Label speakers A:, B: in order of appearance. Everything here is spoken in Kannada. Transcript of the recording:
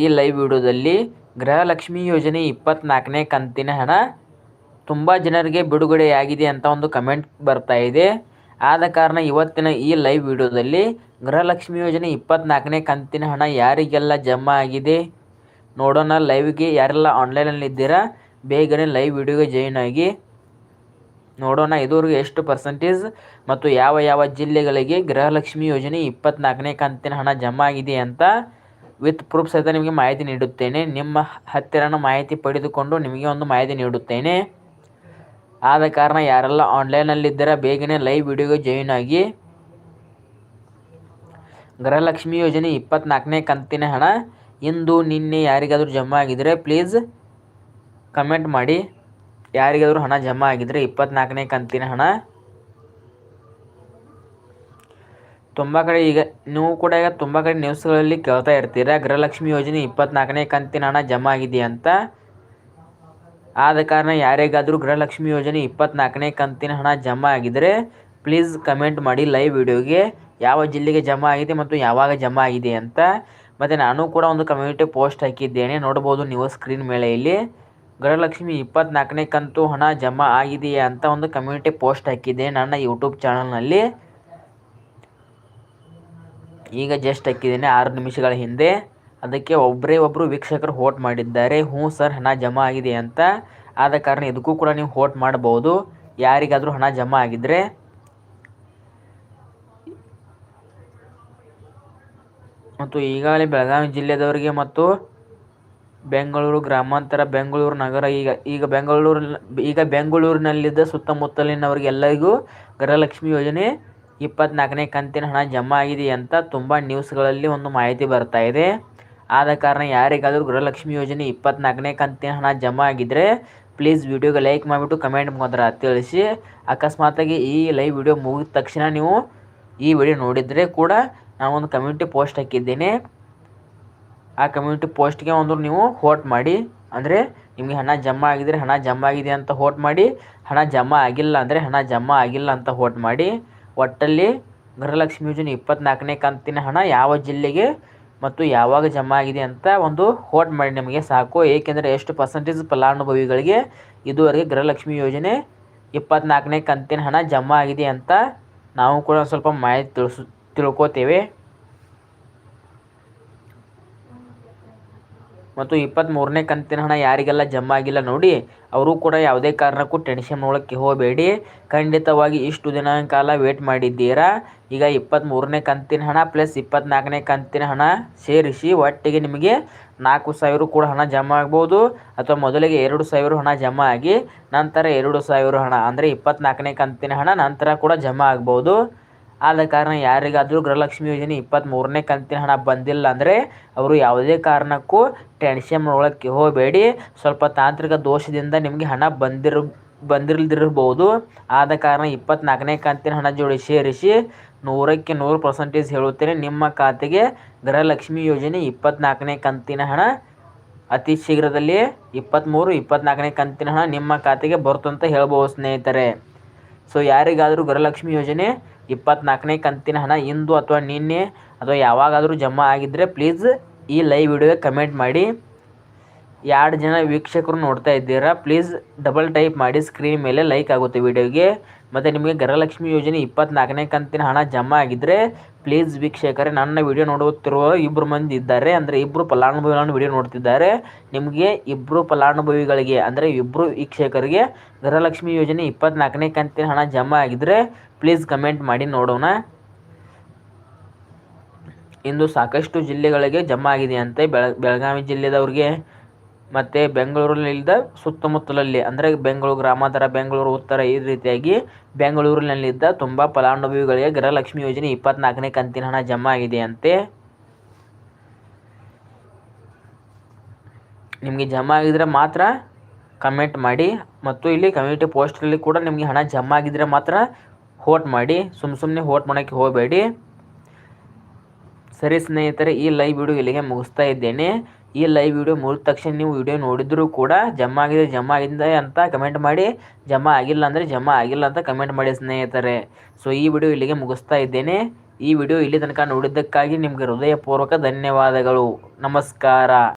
A: ಈ ಲೈವ್ ವಿಡಿಯೋದಲ್ಲಿ ಗೃಹಲಕ್ಷ್ಮಿ ಯೋಜನೆ ಇಪ್ಪತ್ನಾಲ್ಕನೇ ಕಂತಿನ ಹಣ ತುಂಬ ಜನರಿಗೆ ಬಿಡುಗಡೆಯಾಗಿದೆ ಅಂತ ಒಂದು ಕಮೆಂಟ್ ಬರ್ತಾ ಇದೆ. ಆದ ಕಾರಣ ಇವತ್ತಿನ ಈ ಲೈವ್ ವಿಡಿಯೋದಲ್ಲಿ ಗೃಹಲಕ್ಷ್ಮಿ ಯೋಜನೆ ಇಪ್ಪತ್ನಾಲ್ಕನೇ ಕಂತಿನ ಹಣ ಯಾರಿಗೆಲ್ಲ ಜಮಾ ಆಗಿದೆ ನೋಡೋಣ. ಲೈವ್ಗೆ ಯಾರೆಲ್ಲ ಆನ್ಲೈನಲ್ಲಿ ಇದ್ದೀರಾ, ಬೇಗನೆ ಲೈವ್ ವಿಡಿಯೋಗೆ ಜಾಯಿನ್ ಆಗಿ ನೋಡೋಣ. ಇದುವರೆಗೂ ಎಷ್ಟು ಪರ್ಸೆಂಟೇಜ್ ಮತ್ತು ಯಾವ ಯಾವ ಜಿಲ್ಲೆಗಳಿಗೆ ಗೃಹಲಕ್ಷ್ಮಿ ಯೋಜನೆ ಇಪ್ಪತ್ನಾಲ್ಕನೇ ಕಂತಿನ ಹಣ ಜಮಾ ಆಗಿದೆ ಅಂತ ವಿತ್ ಪ್ರೂಫ್ ಸಹಿತ ನಿಮಗೆ ಮಾಹಿತಿ ನೀಡುತ್ತೇನೆ. ನಿಮ್ಮ ಹತ್ತಿರನ ಮಾಹಿತಿ ಪಡೆದುಕೊಂಡು ನಿಮಗೆ ಒಂದು ಮಾಹಿತಿ ನೀಡುತ್ತೇನೆ. ಆದ ಕಾರಣ ಯಾರೆಲ್ಲ ಆನ್ಲೈನಲ್ಲಿದ್ದರೆ ಬೇಗನೆ ಲೈವ್ ವಿಡಿಯೋಗೆ ಜಾಯಿನ್ ಆಗಿ. ಗೃಹಲಕ್ಷ್ಮಿ ಯೋಜನೆ ಇಪ್ಪತ್ನಾಲ್ಕನೇ ಕಂತಿನ ಹಣ. ಇಂದು ನಿನ್ನೆ ಯಾರಿಗಾದರೂ ಜಮಾ ಆಗಿದ್ದರೆ ಪ್ಲೀಸ್ ಕಮೆಂಟ್ ಮಾಡಿ. ಯಾರಿಗಾದರೂ ಹಣ ಜಮಾ ಆಗಿದ್ದರೆ ಇಪ್ಪತ್ನಾಲ್ಕನೇ ಕಂತಿನ ಹಣ. ತುಂಬ ಕಡೆ ಈಗ ನೀವು ಕೂಡ ಈಗ ತುಂಬ ಕಡೆ ನ್ಯೂಸ್ಗಳಲ್ಲಿ ಕೇಳ್ತಾ ಇರ್ತೀರ, ಗೃಹಲಕ್ಷ್ಮಿ ಯೋಜನೆ ಇಪ್ಪತ್ನಾಲ್ಕನೇ ಕಂತಿನ ಹಣ ಜಮಾ ಆಗಿದೆ ಅಂತ. ಆದ ಕಾರಣ ಯಾರಿಗಾದರೂ ಗೃಹಲಕ್ಷ್ಮಿ ಯೋಜನೆ ಇಪ್ಪತ್ನಾಲ್ಕನೇ ಕಂತಿನ ಹಣ ಜಮಾ ಆಗಿದರೆ ಪ್ಲೀಸ್ ಕಮೆಂಟ್ ಮಾಡಿ ಲೈವ್ ವಿಡಿಯೋಗೆ. ಯಾವ ಜಿಲ್ಲೆಗೆ ಜಮಾ ಆಗಿದೆ ಮತ್ತು ಯಾವಾಗ ಜಮಾ ಆಗಿದೆ ಅಂತ. ಮತ್ತು ನಾನು ಕೂಡ ಒಂದು ಕಮ್ಯುನಿಟಿ ಪೋಸ್ಟ್ ಹಾಕಿದ್ದೇನೆ, ನೋಡ್ಬೋದು ನೀವು ಸ್ಕ್ರೀನ್ ಮೇಲೆ ಇಲ್ಲಿ. ಗೃಹಲಕ್ಷ್ಮಿ ಇಪ್ಪತ್ನಾಲ್ಕನೇ ಕಂತು ಹಣ ಜಮಾ ಆಗಿದೆಯಾ ಅಂತ ಒಂದು ಕಮ್ಯುನಿಟಿ ಪೋಸ್ಟ್ ಹಾಕಿದ್ದೆ ನನ್ನ ಯೂಟ್ಯೂಬ್ ಚಾನಲ್ನಲ್ಲಿ ಈಗ ಜಸ್ಟ್ ಹಾಕಿದ್ದೀನಿ ಆರು ನಿಮಿಷಗಳ ಹಿಂದೆ. ಅದಕ್ಕೆ ಒಬ್ಬರೇ ಒಬ್ಬರು ವೀಕ್ಷಕರು ಹೋಟ್ ಮಾಡಿದ್ದಾರೆ. ಹ್ಞೂ ಸರ್, ಹಣ ಜಮಾ ಆಗಿದೆ ಅಂತ. ಆದ ಕಾರಣ ಇದಕ್ಕೂ ಕೂಡ ನೀವು ಹೋಟ್ ಮಾಡಬಹುದು ಯಾರಿಗಾದರೂ ಹಣ ಜಮಾ ಆಗಿದ್ದರೆ ಮತ್ತು ಈಗಾಗಲೇ ಬೆಳಗಾವಿ ಜಿಲ್ಲೆದವರಿಗೆ ಮತ್ತು ಬೆಂಗಳೂರು ಗ್ರಾಮಾಂತರ ಬೆಂಗಳೂರು ನಗರ ಈಗ ಈಗ ಬೆಂಗಳೂರಿನ ಈಗ ಬೆಂಗಳೂರಿನಲ್ಲಿದ್ದ ಸುತ್ತಮುತ್ತಲಿನವರಿಗೆಲ್ಲರಿಗೂ ಗೃಹಲಕ್ಷ್ಮಿ ಯೋಜನೆ ಇಪ್ಪತ್ನಾಲ್ಕನೇ ಕಂತಿನ ಹಣ ಜಮಾ ಆಗಿದೆ ಅಂತ ತುಂಬ ನ್ಯೂಸ್ಗಳಲ್ಲಿ ಒಂದು ಮಾಹಿತಿ ಬರ್ತಾ ಇದೆ. ಆದ ಕಾರಣ ಯಾರಿಗಾದರೂ ಗೃಹಲಕ್ಷ್ಮಿ ಯೋಜನೆ ಇಪ್ಪತ್ನಾಲ್ಕನೇ ಕಂತಿನ ಹಣ ಜಮಾ ಆಗಿದ್ದರೆ ಪ್ಲೀಸ್ ವಿಡಿಯೋಗೆ ಲೈಕ್ ಮಾಡಿಬಿಟ್ಟು ಕಮೆಂಟ್ ಮುಖಾಂತರ ತಿಳಿಸಿ. ಅಕಸ್ಮಾತಾಗಿ ಈ ಲೈವ್ ವಿಡಿಯೋ ಮುಗಿದ ತಕ್ಷಣ ನೀವು ಈ ವಿಡಿಯೋ ನೋಡಿದರೆ ಕೂಡ ನಾವೊಂದು ಕಮ್ಯುನಿಟಿ ಪೋಸ್ಟ್ ಹಾಕಿದ್ದೇನೆ. ಆ ಕಮ್ಯುನಿಟಿ ಪೋಸ್ಟ್ಗೆ ಒಂದು ನೀವು ಹೋಟ್ ಮಾಡಿ, ಅಂದರೆ ನಿಮಗೆ ಹಣ ಜಮಾ ಆಗಿದರೆ ಹಣ ಜಮಾ ಆಗಿದೆ ಅಂತ ಹೋಟ್ ಮಾಡಿ, ಹಣ ಜಮಾ ಆಗಿಲ್ಲ ಅಂದರೆ ಹಣ ಜಮಾ ಆಗಿಲ್ಲ ಅಂತ ಹೋಟ್ ಮಾಡಿ. ಒಟ್ಟಲ್ಲಿ ಗೃಹಲಕ್ಷ್ಮಿ ಯೋಜನೆ ಇಪ್ಪತ್ನಾಲ್ಕನೇ ಕಂತಿನ ಹಣ ಯಾವ ಜಿಲ್ಲೆಗೆ ಮತ್ತು ಯಾವಾಗ ಜಮಾ ಆಗಿದೆ ಅಂತ ಒಂದು ಹೋಟ್ ಮಾಡಿ ನಿಮಗೆ ಸಾಕು. ಏಕೆಂದರೆ ಎಷ್ಟು ಪರ್ಸೆಂಟೇಜ್ ಫಲಾನುಭವಿಗಳಿಗೆ ಇದುವರೆಗೆ ಗೃಹಲಕ್ಷ್ಮಿ ಯೋಜನೆ ಇಪ್ಪತ್ನಾಲ್ಕನೇ ಕಂತಿನ ಹಣ ಜಮಾ ಆಗಿದೆ ಅಂತ ನಾವು ಕೂಡ ಸ್ವಲ್ಪ ಮಾಹಿತಿ ತಿಳಿಸು ತಿಳ್ಕೋತೇವೆ. ಮತ್ತು ಇಪ್ಪತ್ತ್ಮೂರನೇ ಕಂತಿನ ಹಣ ಯಾರಿಗೆಲ್ಲ ಜಮಾ ಆಗಿಲ್ಲ ನೋಡಿ, ಅವರು ಕೂಡ ಯಾವುದೇ ಕಾರಣಕ್ಕೂ ಟೆನ್ಷನ್ ಒಳಕ್ಕೆ ಹೋಗಬೇಡಿ. ಖಂಡಿತವಾಗಿ ಇಷ್ಟು ದಿನ ಕಾಲ ವೇಟ್ ಮಾಡಿದ್ದೀರಾ? ಈಗ ಇಪ್ಪತ್ತ್ಮೂರನೇ ಕಂತಿನ ಹಣ ಪ್ಲಸ್ ಇಪ್ಪತ್ತ್ನಾಲ್ಕನೇ ಕಂತಿನ ಹಣ ಸೇರಿಸಿ ಒಟ್ಟಿಗೆ ನಿಮಗೆ ನಾಲ್ಕು ಸಾವಿರ ಕೂಡ ಹಣ ಜಮಾ ಆಗ್ಬೋದು ಅಥವಾ ಮೊದಲಿಗೆ ಎರಡು ಸಾವಿರ ಹಣ ಜಮಾ ಆಗಿ ನಂತರ ಎರಡು ಸಾವಿರ ಹಣ, ಅಂದರೆ ಇಪ್ಪತ್ತ್ನಾಲ್ಕನೇ ಕಂತಿನ ಹಣ ನಂತರ ಕೂಡ ಜಮಾ ಆಗ್ಬೋದು ಆದ ಕಾರಣ ಯಾರಿಗಾದರೂ ಗೃಹಲಕ್ಷ್ಮಿ ಯೋಜನೆ ಇಪ್ಪತ್ತ್ಮೂರನೇ ಕಂತಿನ ಹಣ ಬಂದಿಲ್ಲ ಅಂದರೆ ಅವರು ಯಾವುದೇ ಕಾರಣಕ್ಕೂ ಟೆನ್ಷನ್ ಮಾಡ್ಕೊಳ್ಳೋಕ್ಕೆ ಹೋಗಬೇಡಿ. ಸ್ವಲ್ಪ ತಾಂತ್ರಿಕ ದೋಷದಿಂದ ನಿಮಗೆ ಹಣ ಬಂದಿರ ಬಂದಿರಲ್ದಿರ್ಬೋದು ಆದ ಕಾರಣ ಇಪ್ಪತ್ತ್ನಾಲ್ಕನೇ ಕಂತಿನ ಹಣ ಜೋಡಿ ಸೇರಿಸಿ ನೂರಕ್ಕೆ ನೂರು ಪರ್ಸೆಂಟೇಜ್ ಹೇಳುತ್ತೇನೆ. ನಿಮ್ಮ ಖಾತೆಗೆ ಗೃಹಲಕ್ಷ್ಮಿ ಯೋಜನೆ ಇಪ್ಪತ್ತ್ನಾಲ್ಕನೇ ಕಂತಿನ ಹಣ. ಅತಿ ಶೀಘ್ರದಲ್ಲಿ ಇಪ್ಪತ್ತ್ಮೂರು ಇಪ್ಪತ್ತ್ನಾಲ್ಕನೇ ಕಂತಿನ ಹಣ ನಿಮ್ಮ ಖಾತೆಗೆ ಬರುತ್ತಂತ ಹೇಳ್ಬೋದು ಸ್ನೇಹಿತರೆ. ಸೊ ಯಾರಿಗಾದರೂ ಗೃಹಲಕ್ಷ್ಮಿ ಯೋಜನೆ ಇಪ್ಪತ್ತ್ನಾಲ್ಕನೇ ಕಂತಿನ ಹಣ ಇಂದು ಅಥವಾ ನಿನ್ನೆ ಅಥವಾ ಯಾವಾಗಾದರೂ ಜಮಾ ಆಗಿದ್ದರೆ ಪ್ಲೀಸ್ ಈ ಲೈವ್ ವಿಡಿಯೋಗೆ ಕಮೆಂಟ್ ಮಾಡಿ. ಎರಡು ಜನ ವೀಕ್ಷಕರು ನೋಡ್ತಾ ಇದ್ದೀರಾ ಪ್ಲೀಸ್ ಡಬಲ್ ಟೈಪ್ ಮಾಡಿ ಸ್ಕ್ರೀನ್ ಮೇಲೆ ಲೈಕ್ ಆಗುತ್ತೆ ವಿಡಿಯೋಗೆ ಮತ್ತು ನಿಮಗೆ ಗೃಹಲಕ್ಷ್ಮಿ ಯೋಜನೆ ಇಪ್ಪತ್ನಾಲ್ಕನೇ ಕಂತಿನ ಹಣ ಜಮಾ ಆಗಿದ್ದರೆ ಪ್ಲೀಸ್ ವೀಕ್ಷಕರೇ, ನನ್ನ ವಿಡಿಯೋ ನೋಡುತ್ತಿರುವ ಇಬ್ಬರು ಮಂದಿ ಇದ್ದಾರೆ. ಅಂದರೆ ಇಬ್ಬರು ಫಲಾನುಭವಿಗಳನ್ನು ವಿಡಿಯೋ ನೋಡ್ತಿದ್ದಾರೆ. ನಿಮಗೆ ಇಬ್ಬರು ಫಲಾನುಭವಿಗಳಿಗೆ, ಅಂದರೆ ಇಬ್ಬರು ವೀಕ್ಷಕರಿಗೆ ಗೃಹಲಕ್ಷ್ಮಿ ಯೋಜನೆ ಇಪ್ಪತ್ನಾಲ್ಕನೇ ಕಂತಿನ ಹಣ ಜಮಾ ಆಗಿದ್ದರೆ ಪ್ಲೀಸ್ ಕಮೆಂಟ್ ಮಾಡಿ ನೋಡೋಣ. ಇಂದು ಸಾಕಷ್ಟು ಜಿಲ್ಲೆಗಳಿಗೆ ಜಮಾ ಆಗಿದೆ ಅಂತೆ. ಬೆಳ, ಬೆಳಗಾವಿ ಜಿಲ್ಲೆದವ್ರಿಗೆ ಮತ್ತು ಬೆಂಗಳೂರಿನಲ್ಲಿದ್ದ ಸುತ್ತಮುತ್ತಲಲ್ಲಿ, ಅಂದರೆ ಬೆಂಗಳೂರು ಗ್ರಾಮಾಂತರ, ಬೆಂಗಳೂರು ಉತ್ತರ, ಈ ರೀತಿಯಾಗಿ ಬೆಂಗಳೂರಿನಲ್ಲಿದ್ದ ತುಂಬ ಫಲಾನುಭವಿಗಳಿಗೆ ಗೃಹಲಕ್ಷ್ಮಿ ಯೋಜನೆ ಇಪ್ಪತ್ನಾಲ್ಕನೇ ಕಂತಿನ ಹಣ ಜಮಾ ಆಗಿದೆಯಂತೆ. ನಿಮಗೆ ಜಮಾ ಆಗಿದ್ರೆ ಮಾತ್ರ ಕಮೆಂಟ್ ಮಾಡಿ, ಮತ್ತು ಇಲ್ಲಿ ಕಮ್ಯುನಿಟಿ ಪೋಸ್ಟಲ್ಲಿ ಕೂಡ ನಿಮಗೆ ಹಣ ಜಮಾ ಆಗಿದ್ರೆ ಮಾತ್ರ ಹೋಟ್ ಮಾಡಿ, ಸುಮ್ ಸುಮ್ಮನೆ ಹೋಟ್ ಮಾಡೋಕ್ಕೆ ಹೋಗಬೇಡಿ. ಸರಿ ಸ್ನೇಹಿತರೆ, ಈ ಲೈವ್ ವಿಡಿಯೋ ಇಲ್ಲಿಗೆ ಮುಗಿಸ್ತಾ ಇದ್ದೇನೆ. ಈ ಲೈವ್ ವಿಡಿಯೋ ಮುಗಿದ ತಕ್ಷಣ ನೀವು ವಿಡಿಯೋ ನೋಡಿದರೂ ಕೂಡ ಜಮಾ ಆಗಿದೆ ಜಮಾ ಆಗಿದೆ ಅಂತ ಕಮೆಂಟ್ ಮಾಡಿ. ಜಮಾ ಆಗಿಲ್ಲ ಅಂದರೆ ಜಮಾ ಆಗಿಲ್ಲ ಅಂತ ಕಮೆಂಟ್ ಮಾಡಿ ಸ್ನೇಹಿತರೆ. ಸೊ ಈ ವಿಡಿಯೋ ಇಲ್ಲಿಗೆ ಮುಗಿಸ್ತಾ ಇದ್ದೇನೆ. ಈ ವಿಡಿಯೋ ಇಲ್ಲಿ ತನಕ ನೋಡಿದ್ದಕ್ಕಾಗಿ ನಿಮಗೆ ಹೃದಯಪೂರ್ವಕ ಧನ್ಯವಾದಗಳು. ನಮಸ್ಕಾರ.